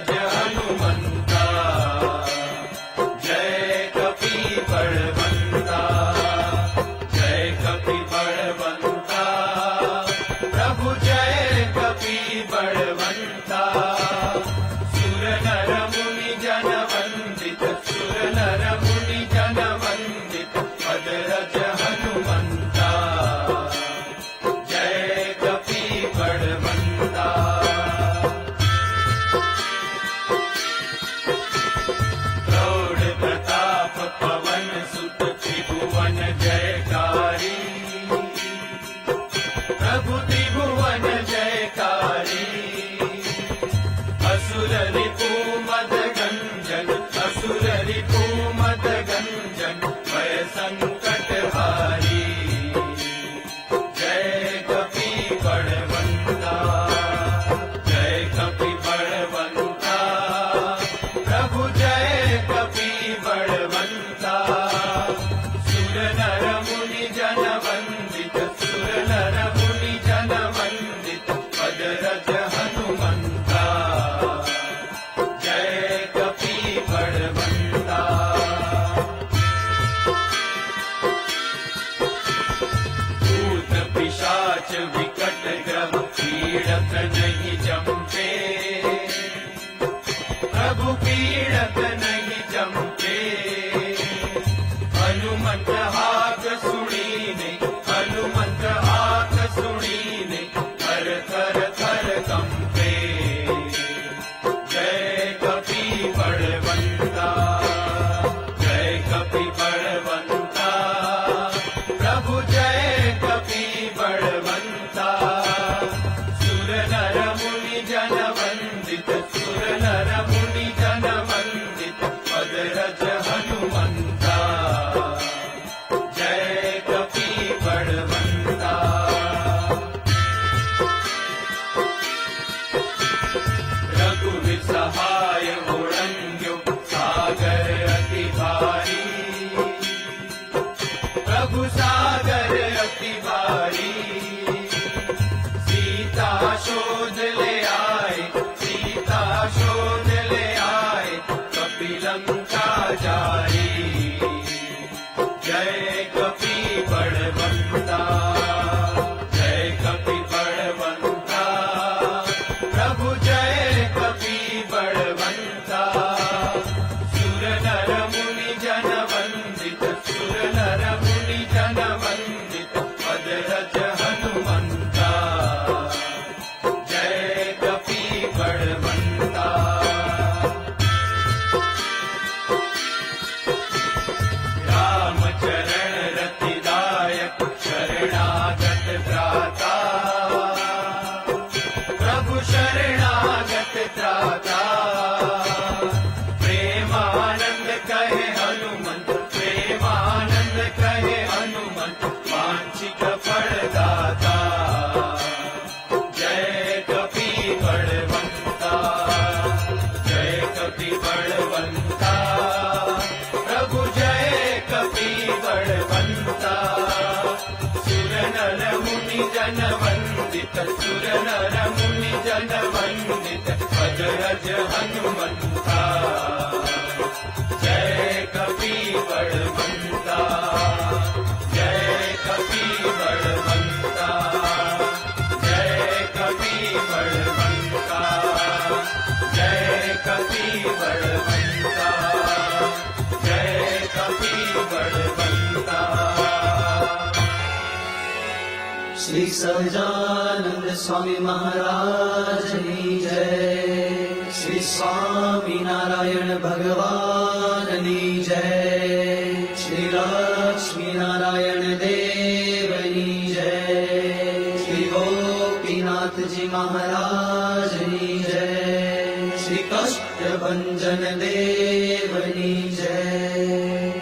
judge. Hanumat हाथ सुणी Happy. Sahajanand Swami મહારાજની જય શ્રી સ્વામિનારાયણ ભગવાનની જય શ્રી લક્ષ્મીનારાયણ દેવની જય શ્રી ગોપીનાથજી મહારાજની જય શ્રી કષ્ટભંજન દેવની જય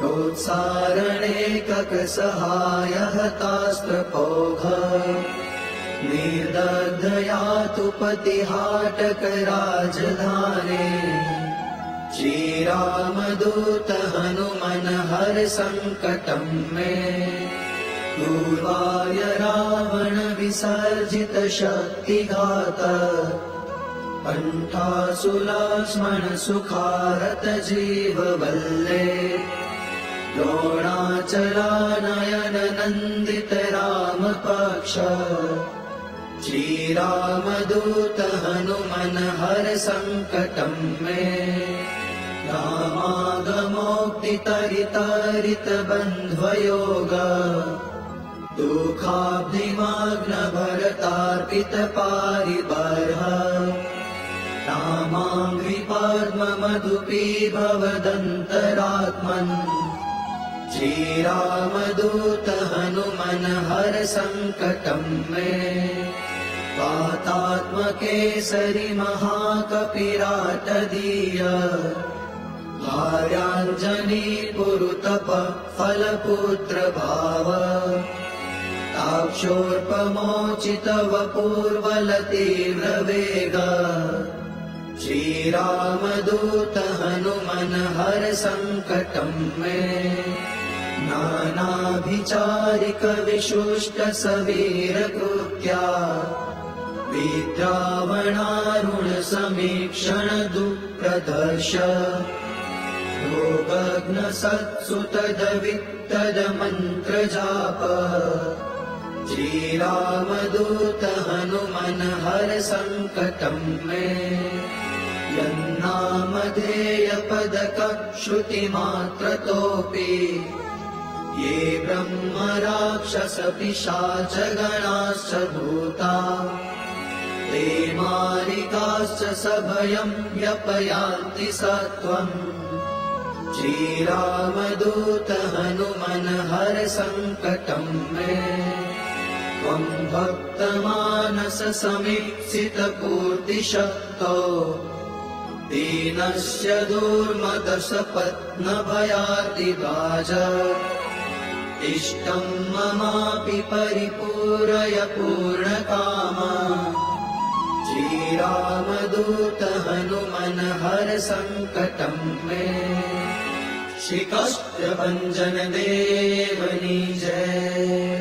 त्सारणेकसहायः तास्त्रपोघ निदधयातु पतिहाटक राजधानी श्रीरामदूतहनुमनहर सङ्कटम् मे। दूर्वाय रावण विसर्जित शक्तिघात अण्ठा सुखारत जीवल्ले द्रोणाचलानयन नन्दित रामपक्ष श्रीरामदूत हनुमन हर सङ्कटम् मे रामागमोक्तितरितरित बन्ध्वयोग दुःखाब्धिमाग्न भरतार्पित पारिबर्ह रामाङ्घ्रिपद्ममधुपी भवदन्तरात्मन् श्रीरामदूत हनुमन हर सङ्कटम् मे वातात्मकेसरि महाकपिराटदीय भार्याञ्जनी पुरुतप फलपुत्र भाव ताक्षोर्पमोचितव पूर्वलतीव्रवेग श्रीरामदूत हनुमन हर सङ्कटम् मे नानाभिचारिक विशुष्ट सवीरकृत्या विद्रावणारुण समीक्षण दुःप्रदर्श भोगग्न सत्सुतदवित्तद मन्त्रजाप श्रीरामदूत हनुमन हर सङ्कटम् मे। यन्नामधेयपदक श्रुतिमात्रतोऽपि ये ब्रह्म राक्षस पिशाचगणाश्च भूता। ते मारिकाश्च सभयम् व्यपयान्ति सत्त्वम्। श्रीरामदूत हनुमन हर सङ्कटम् मे। त्वम् भक्तमानस समीक्षित पूर्तिशक्तो दीनस्य दुर्मदशपत्नभयातिभाज इष्टम् ममापि परिपूरय पूर्णकामा। श्रीरामदूत हनुमन हर सङ्कटम् मे। श्रीकष्टभञ्जन देवनी जय